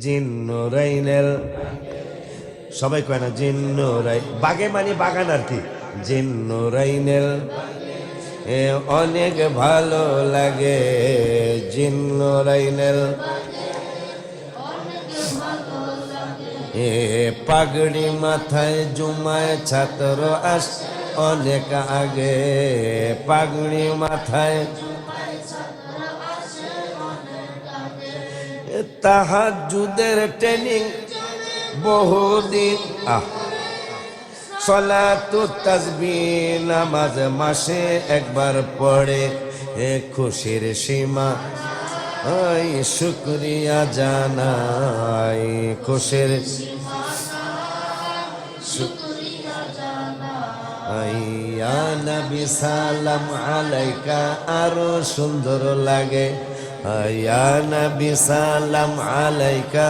জিন্নুরাইনের সবাই কয় না জিন্নুরাই বাগে মানে বাগান আর কি? জিন্নুরাইনের এ অনেক ভালো লাগে জিন্নুরাইনের এ পাগড়ি মাথায় জুমায় ছাত্র আস, অনেক আগে পাগড়ি মাথায় তাহাজুদের ট্রেনিং বহুদিন। আহ। সলাতু তাসবি নামাজ মাসে একবার পড়ে এ খুশির সীমা। আই শুক্রিয়া জানাই খুশির আইয়া নবী সালাম আলাইকা আরও সুন্দর লাগে। আইয়া নবী সালাম আলাইকা।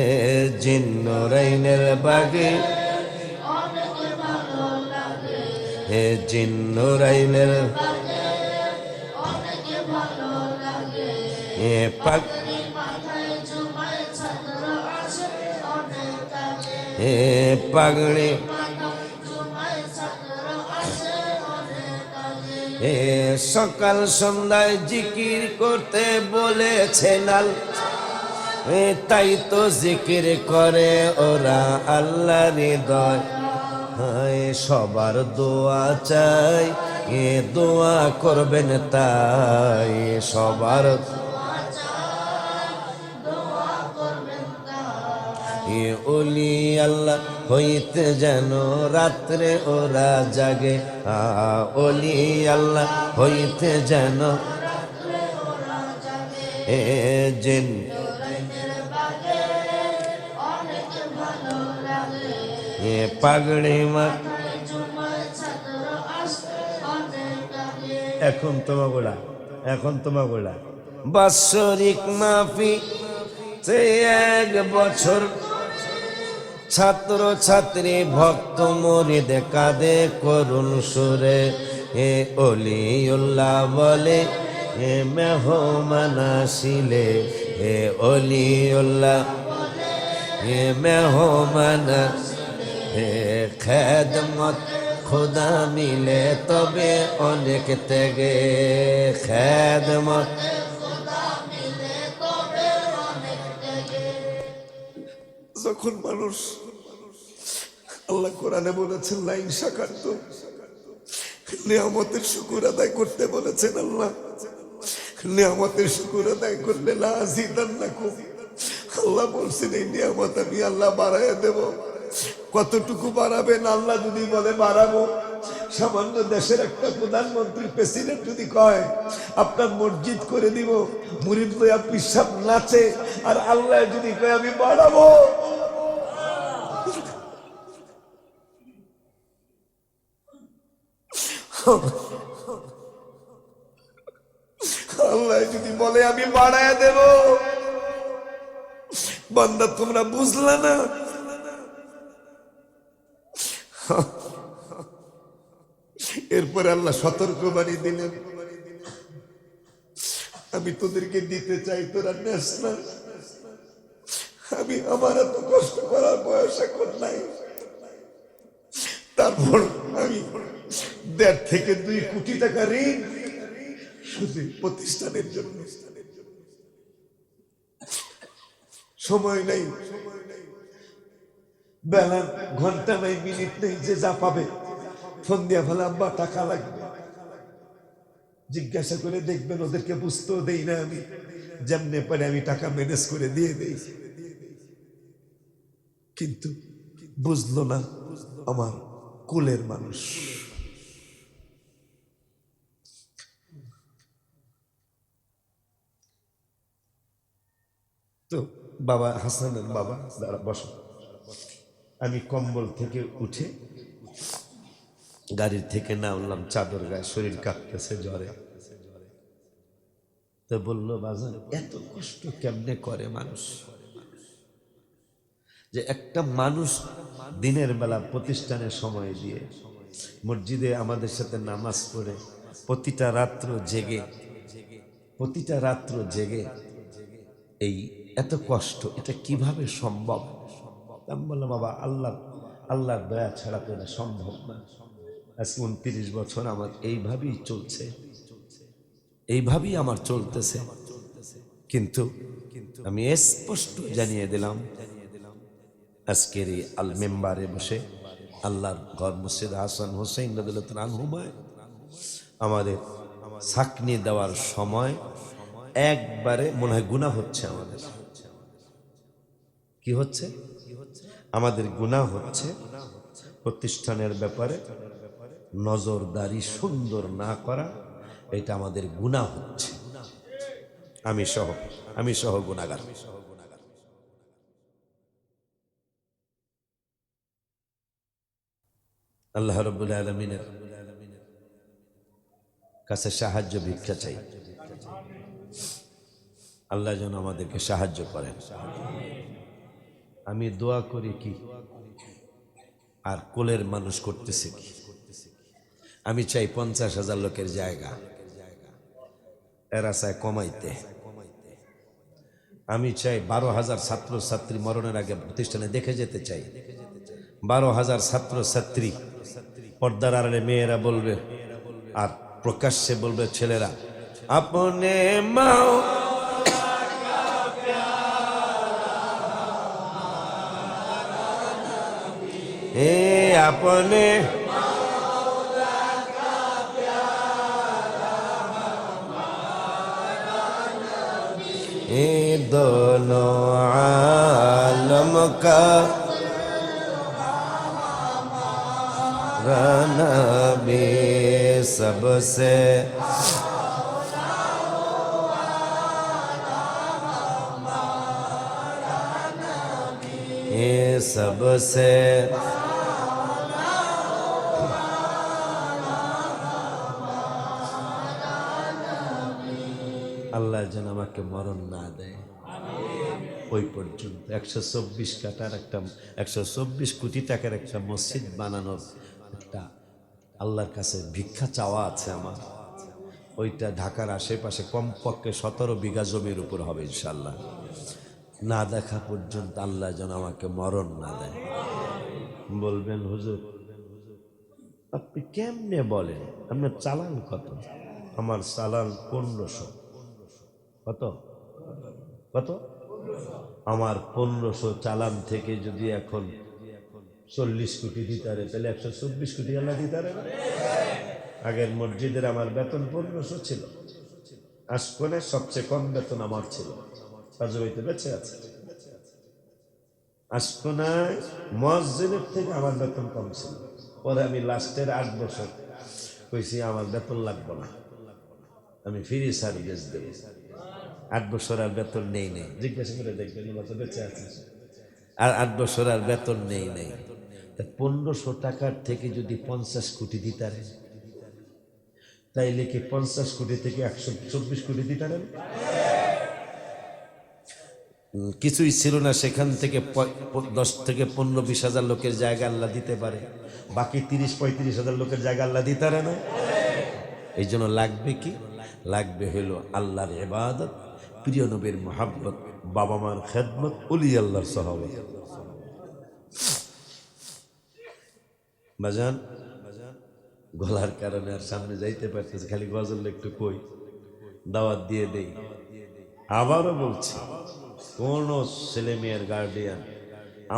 এ জিন্নুরাইনের বাগে। হে জিন্নুরাইনের এ পাক এ পাগড়ি এ সকাল সন্ধ্যায় জিকির করতে বলেছেন আল তাই তো জিকির করে ওরা আল্লাহ হৃদয়। সবার দোয়া চাই এ দোয়া করবেন তাই সবার এ ওলি আল্লাহ, হইতে যেন রাত্রে ওরা জাগে। আ, ওলি আল্লাহ, হইতে যেন এ জিন এ পাগড়ি মা। এখন তোমা গোড়া এখন তোমা গোড়া বাৎসরিক মাফি, সে এক বছর ছাত্র ছাত্রী, ভক্ত মরিদে, কাঁদে করুণ সুরে। এ অলিউল্লাহ বলে, এ মেহমান আসিলে। এ অলিউল্লাহ এ মেহমান এ খেদমত খুদা মিলে, তবে অনেক তেগে খেদমত যখন মানুষ আল্লাহ কোরআনে বলেছেন, লাইন সাকার তো নিয়ামতের শুকুর আদায় করতে বলেছেন আল্লাহ। নিয়ামতের শুকুর আদায় করলে না আজিদান না খুব আল্লাহ বলছেন, এই নিয়ামত আমি আল্লাহ বাড়াইয়া দেব। কতটুকু বাড়াবেন আল্লাহ যদি বলে বাড়াবো? সামান্য দেশের একটা প্রধানমন্ত্রী প্রেসিডেন্ট যদি কয়, আপনার মসজিদ করে দিব, মুরিদ লইয়া পিসাব নাচে, আর আল্লাহ যদি কয়, আমি বাড়াবো। আল্লাহ যদি বলে, আমি বাড়ায় দেব। বান্দা, তোমরা বুঝলা না। এরপরে আল্লাহ সতর্ক বাণী দিলেন, আমি তোদেরকে দিতে চাই, তোরা নেস না। আমি আমার এত কষ্ট করার বয়স এখন নাই। তারপর আমি দেড় থেকে দুই কোটি টাকা ঋণ শুধু প্রতিষ্ঠানের জন্য। সময় নাই। বেলা ঘণ্টা নাই, মিনিট নেই, যে যা পাবে। ফোন দিয়া ফেলে আব্বা, টাকা লাগবে। জিজ্ঞাসা করে দেখবেন ওদেরকে বুঝতেও দেই না আমি। যেমনে পারে আমি টাকা ম্যানেজ করে দিয়ে দেই। কিন্তু বুঝলো না আমার কুলের মানুষ। তো বাবা হাসানের বাবা, দাঁড়া, বসো। আমি কম্বল থেকে উঠে গাড়ির থেকে নামলাম, চাদর গায়ে, শরীর কাঁপতেছে জ্বরে। তো বলল বাজার এত কষ্ট কেমনে করে মানুষ? যে একটা মানুষ দিনের বেলা প্রতিষ্ঠানে সময় দিয়ে মসজিদে আমাদের সাথে নামাজ পড়ে, প্রতিটা রাত্র জেগে, প্রতিটা রাত্র জেগে এই এত কষ্ট, এটা কীভাবে সম্ভব? আমি বললাম, বাবা, আল্লাহ, আল্লাহর দয়া ছাড়া তো এটা সম্ভব না। আজকে উনত্রিশ বছর আমার এইভাবেই চলছে। এইভাবেই আমার চলতেছে। কিন্তু আমি স্পষ্ট জানিয়ে দিলাম, আজকের এই আল মেম্বারে বসে আল্লাহর ঘর মসজিদ হাসান হোসেন রানহুমায় আমাদের সাকনি দেওয়ার সময় একবারে মনে হয় গুণা হচ্ছে আমাদের। কি হচ্ছে? আমাদের গুণা হচ্ছে প্রতিষ্ঠানের ব্যাপারে নজরদারি সুন্দর না করা, এটা আমাদের গুণা হচ্ছে। আমি সহ আমি সহ গুণাগার আল্লাহ রব্বুল আলমিনের কাছে সাহায্য ভিক্ষা চাই। আল্লাহ যেন আমাদেরকে সাহায্য করেন। আমি দোয়া করি কি? আর কোলের মানুষ করতেছে কি? আমি চাই পঞ্চাশ হাজার লোকের জায়গা এরা চায় কমাইতে। আমি চাই বারো হাজার ছাত্র ছাত্রী মরণের আগে প্রতিষ্ঠানে দেখে যেতে চাই। বারো হাজার ছাত্র ছাত্রী পর্দার আড়ালে মেয়েরা বলবে, আর প্রকাশ্যে বলবে, ছেলেরা, আপনে মাও हे अपने ये दोनों आलम का रनबी सबसे सबसे আল্লাহ যেন আমাকে মরণ না দেয় ওই পর্যন্ত একশো চব্বিশ কাটার একটা একশো চব্বিশ কোটি টাকার একটা মসজিদ বানানোর একটা আল্লাহর কাছে ভিক্ষা চাওয়া আছে আমার ওইটা ঢাকার আশেপাশে কমপক্ষে সতেরো বিঘা জমির উপর হবে ইনশাল্লাহ না দেখা পর্যন্ত আল্লাহ যেন আমাকে মরণ না দেয়। বলবেন, হুজুর, আপনি কেমনে বলেন? আপনার চালান কত? আমার চালান পনেরোশো। কত? কত? আমার পনেরোশো চালান থেকে যদি এখন চল্লিশ কোটি দিতে পারে, তাহলে একশো চব্বিশ কোটি আল্লাহ দিতে পারে আগের মসজিদের আমার বেতন পনেরোশো ছিল। আসকনে সবচেয়ে কম বেতন আমার ছিল? কাজবাইতে বেঁচে আছে। আসকনায় মসজিদের থেকে আমার বেতন কম ছিল। পরে আমি লাস্টের আট বছর কইছি, আমার বেতন লাগবে না। আমি ফ্রি সার্ভিস দেব। আট বছর আর বেতন নেই নেই। জিজ্ঞাসা করে দেখবেন তো বেঁচে আছে। আর আট বছর আর বেতন নেই নেই। পনেরোশো টাকার থেকে যদি পঞ্চাশ কোটি দিতারেন তাইলে কি পঞ্চাশ কোটি থেকে একশো চব্বিশ কোটি দিতারেন কিছুই ছিল না, সেখান থেকে দশ থেকে পনেরো, বিশ হাজার লোকের জায়গা আল্লাহ দিতে পারে। বাকি তিরিশ, পঁয়ত্রিশ হাজার লোকের জায়গা আল্লাহ দিতে পারে না। এই জন্য লাগবে কি? লাগবে হলো আল্লাহর এবাদত প্রিয় নবীর মোহাব্বত, বাবা মার খেদমত উলি আল্লাহর সহবত। বাজান, গলার কারণে আর সামনে যাইতে পারতেছে, খালি গজল একটু কই, দাওয়াত দিয়ে দেই। আবারও বলছি কোন ছেলে মেয়ের গার্ডিয়ান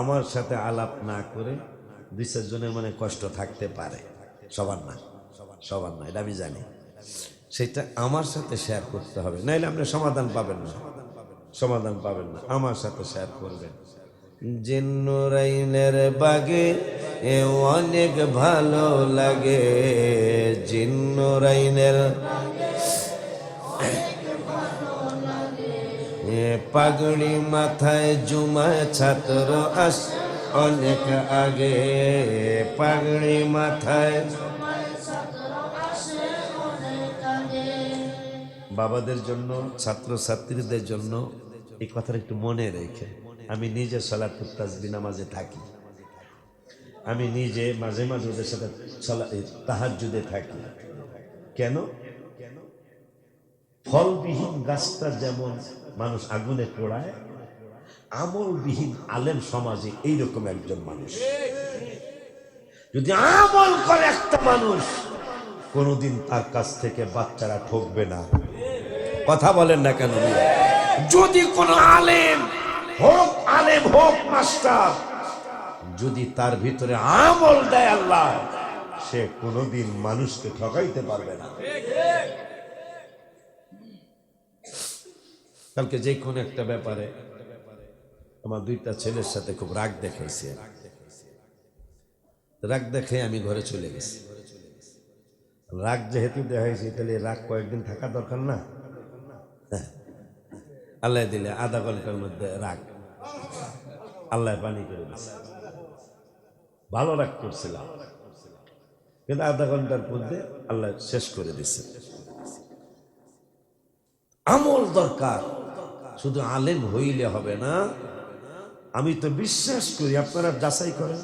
আমার সাথে আলাপ না করে দুই চারজনের মানে কষ্ট থাকতে পারে। সবার না সবার না, এটা আমি জানি। সেটা আমার সাথে শেয়ার করতে হবে, নাইলে আপনি সমাধান পাবেন না। সমাধান পাবেন না, আমার সাথে শেয়ার করবেন। জিন্নুরাইনের বাগে এ অনেক ভালো লাগে। জিন্নুরাইনের পাগড়ি মাথায় জুমায় ছাত্র আস, অনেক আগে। পাগড়ি মাথায় বাবাদের জন্য ছাত্র ছাত্রীদের জন্য এই কথাটা একটু মনে রেখে আমি নিজে সলাত তাজবি নামাজে থাকি। আমি নিজে মাঝে মাঝে ওদের সাথে তাহাজুদে থাকি। কেন? ফলবিহীন গাছটা যেমন মানুষ আগুনে পোড়ায়, আমলবিহীন আলেম সমাজে এইরকম একজন মানুষ। যদি আমল করে একটা মানুষ, কোনোদিন তার কাছ থেকে বাচ্চারা ঠকবে না। কথা বলেন না কেন? যদি কোনো আলেম হোক আলেম হোক, মাস্টার, যদি তার ভিতরে আমল দেয় আল্লাহ, সে কোনোদিন মানুষকে ঠকাইতে পারবে না। কালকে যে কোনো একটা ব্যাপারে আমার দুইটা ছেলের সাথে খুব রাগ দেখাইছে। রাগ দেখে আমি ঘরে চলে গেছি। রাগ যেহেতু দেখাইছি, তাহলে রাগ কয়েকদিন থাকা দরকার না? হ্যাঁ। আল্লাহ দিলে আধা ঘণ্টার মধ্যে রাগ। আল্লাহ পানি করে দিছে। ভালো রাগ করছিলাম। কিন্তু আধা ঘণ্টার মধ্যে আল্লাহ শেষ করে দিছে। আমল দরকার। শুধু আলেম হইলে হবে না। আমি তো বিশ্বাস করি, আপনারা যাচাই করেন।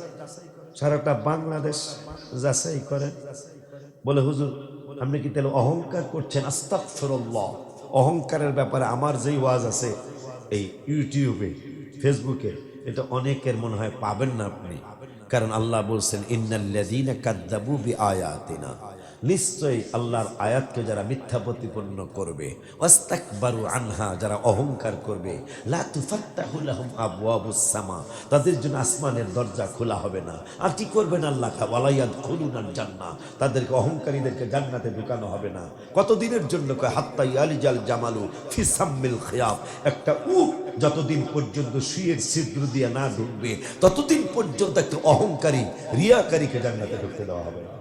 সারাটা বাংলাদেশ যাচাই করেন। বলে, হুজুর, আপনি কি তাহলে অহংকার করছেন? আস্তাগফিরুল্লাহ। অহংকারের ব্যাপারে আমার যেই ওয়াজ আছে, এই ইউটিউবে, ফেসবুকে, এটা অনেকের মনে হয় পাবেন না আপনি। কারণ আল্লাহ বলছেন, ইন্নাল্লাযীনা কাযযাবু বিআয়াতিনা। নিশ্চয়ই আল্লাহর আয়াতকে যারা মিথ্যা প্রতিপন্ন করবে, ওয়াস্তাকবারু আনহা, যারা অহংকার করবে, লা তুফাত্তাহু সামা, তাদের জন্য আসমানের দরজা খোলা হবে না। আর কি করবেন আল্লাহ ওয়ালাইয়াদ খুলুনার জান্নাহ তাদেরকে অহংকারীদেরকে জান্নাতে ঢুকানো হবে না। কতদিনের জন্য হাত্তাই আলিজাল জামালু ফি সাম্মিল খিয়াব একটা উট যতদিন পর্যন্ত শুয়ের ছিদ্র দিয়ে না ঢুকবে, ততদিন পর্যন্ত একটা অহংকারী, রিয়াকারীকে জান্নাতে ঢুকতে দেওয়া হবে না।